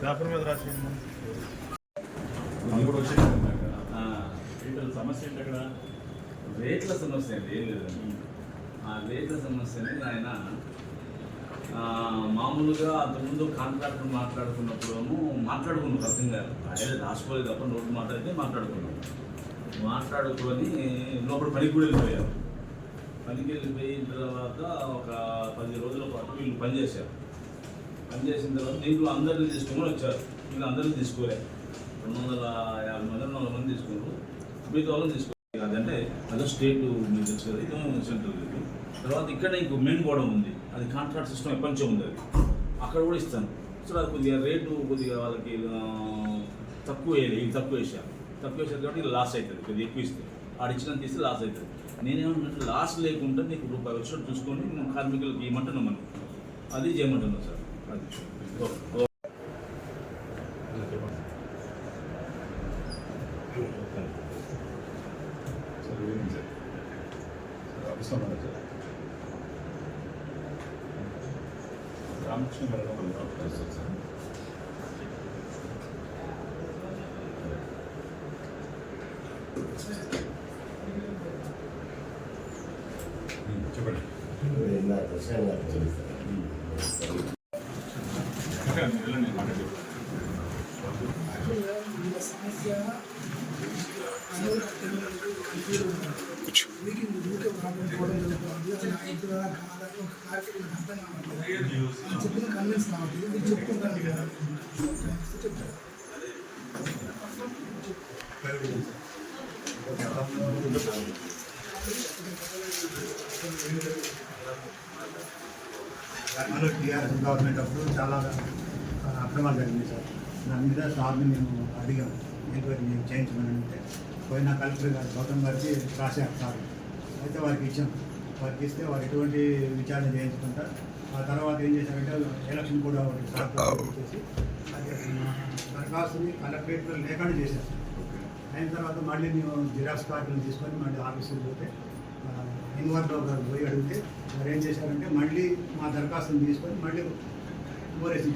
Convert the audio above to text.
Paper మీద రాసి సమస్య ఏంటి అక్కడ? రేట్ల సమస్య అండి ఏం లేదండి. ఆ రేట్ల సమస్యని ఆయన మామూలుగా అంతకుముందు కాంట్రాక్టర్ మాట్లాడుకున్నప్పుడు మాట్లాడుకున్నాం రసం గారు ఆయన రాసుకోలేదు తప్ప నోటు మాట్లాడితే మాట్లాడుకున్నాం. మాట్లాడుకొని లోపల పనికి కూడా వెళ్ళిపోయారు పనికి వెళ్ళిపోయిన తర్వాత ఒక పది రోజుల పాటు వీళ్ళు పనిచేశారు పనిచేసిన తర్వాత దీంట్లో అందరిని తీసుకొని వచ్చారు. వీళ్ళు అందరిని తీసుకోలే. రెండు వందల యాభై మంది రెండు వందల మంది తీసుకున్నారు. మిగతా వాళ్ళని తీసుకోవాలి అదంటే అదో స్టేట్ మీకు తెలుసు కదా ఇది సెంట్రల్ లేదు తర్వాత ఇక్కడ ఇంకో మెయిన్ గోడం ఉంది. అది కాంట్రాక్ట్ సిస్టమ్ ఎప్పటి ఉంది అది. అక్కడ కూడా ఇస్తాను. సో అది కొద్దిగా రేటు కొద్దిగా వాళ్ళకి తక్కువ వేయాలి. ఇది తక్కువ వేసారు తక్కువ వేసారు కాబట్టి లాస్ అవుతుంది. కొద్దిగా ఎక్కువ ఇస్తే. ఆడిచ్చినంత తీస్తే లాస్ అవుతుంది. నేనేమంటే లాస్ లేకుండా నీకు రూపాయి వచ్చినట్టు చూసుకొని నేను కార్మికులకు ఇవ్వమంటున్నాను మనం అది చేయమంటున్నాను సార్. అది. ఓకే. 앞에서 말하죠. 남친 말로 먼저 앞에서 음, 제발. 옛날부터 생각하고 해요. చెప్పిన కన్విన్స్ కావట్లేదు మీరు చెప్పుకుంటాను కదా చెప్తారు గతంలో టీఆర్ఎస్ గవర్నమెంట్ అప్పుడు చాలా ఆ, అక్రమాలు జరిగింది సార్ దాని మీద సార్ని మేము అడిగాం ఎంక్వైరీ మేము చేయించమని అంటే పోయిన కలెక్టర్ గారు గౌతమ్ గారికి రాశారు సార్. అయితే వారికి ఇచ్చాం. వారికి ఇస్తే వారు ఎటువంటి విచారణ చేయించుకుంటా ఆ తర్వాత ఏం చేశారంటే ఎలక్షన్ కూడా ఒకటి చేసి దరఖాస్తుని కలెక్టరేట్లో లేకుండా చేశారు. అయిన తర్వాత మళ్ళీ మేము జిరాక్స్ కార్డులు తీసుకొని మళ్ళీ ఆఫీసుకి పోతే ఇన్వర్లో గారు పోయి అడిగితే వారు ఏం చేశారంటే మళ్ళీ మా దరఖాస్తుని తీసుకొని మళ్ళీ ఓరేసి